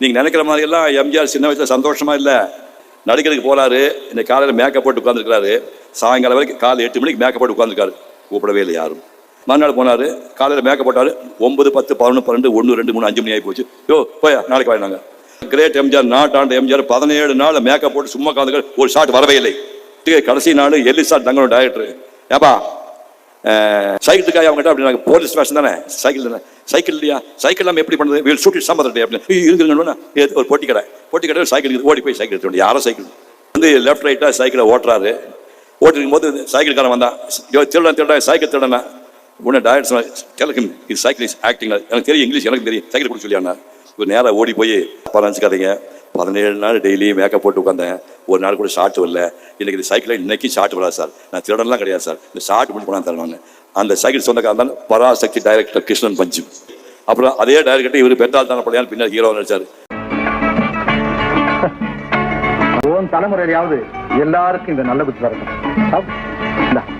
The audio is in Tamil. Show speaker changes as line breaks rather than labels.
நீங்க நினைக்கிற மாதிரி எல்லாம் எம்ஜிஆர் சின்ன வயசுல சந்தோஷமா இல்ல. நடிக்கிறதுக்கு போறாரு. இந்த காலையில் மேக்கப் போட்டு உட்காந்துருக்கிறாரு சாயங்காலம் வரைக்கும் காலை எட்டு மணிக்கு மேக்கப் போட்டு உட்காந்துருக்காரு கூப்பிடவே இல்லை யாரும். மறுநாள் போனாரு. காலையில் மேக்கப் போட்டாரு. ஒன்பது பத்து பதினொன்று பன்னெண்டு ஒன்று ரெண்டு மூணு அஞ்சு மணி ஆகி போச்சு. யோ போயா நாளைக்கு வாங்க கிரேட் எம்ஜிஆர் நாட் ஆண்ட எம்ஜிஆர் பதினேழு நாள் மேக்கப் போட்டு சும்மா உட்காந்து ஒரு ஷாட் வரவே இல்லை. கடைசி நாள் எல்லி சாட் தங்களோட டேரக்டர் ஏப்பா சைக்கிளுக்காக அவங்ககிட்ட? அப்படி போலீஸ் ஸ்டேஷன் தானே? சைக்கிள் தானே? சைக்கிள் இல்லையா? சைக்கிள் நம்ம எப்படி பண்ணுறது? வீல் சூட்டி சம்மதம் அப்படின்னு. இருக்குங்கன்னு ஒரு போட்டி கடை. போட்டி கடை சைக்கிள் இருக்குது. ஓடி போய் சைக்கிள் எடுத்து யாரோ சைக்கிள். வந்து லெஃப்ட் ரைட்டாக சைக்கிளை ஓட்டுறாரு. ஓட்டிருக்கும் போது சைக்கிள்காரன் வந்தான். திருடன் திருடன் சைக்கிள் திருடனா? உடனே டைரக்டர் கிழக்கு இது சைக்கிள் இஸ் ஆக்டிங் எனக்கு தெரியும் இங்கிலீஷ் எனக்கு தெரியும். சைக்கிள் கொடுக்க சொல்லியாண்ணா ஒரு நேராக ஓடி போய் பரஞ்சுக்காதீங்க பதினேழு நாள் டெய்லியும் மேக்கப் போட்டு உட்காந்தேன். ஒரு நாள் கூட ஷார்ட் வரல. இன்னைக்கு இந்த சைக்கிளில் இன்னைக்கு ஷார்ட் வராது சார் நான் திருடன்லாம் கிடையாது சார் இந்த ஷார்ட் மட்டும் போனால் தருவாங்க அந்த சைக்கிள் சொந்தக்காரன் தான் பராசக்தி டைரக்டர் கிருஷ்ணன் பஞ்சு. அப்புறம் அதே டைரக்டர் இவர் பெற்றால் தானே பழையான் பின்னர் ஹீரோ நடிச்சார்
தலைமுறையாவது எல்லாருக்கும் இந்த நல்ல புத்தி வரணும்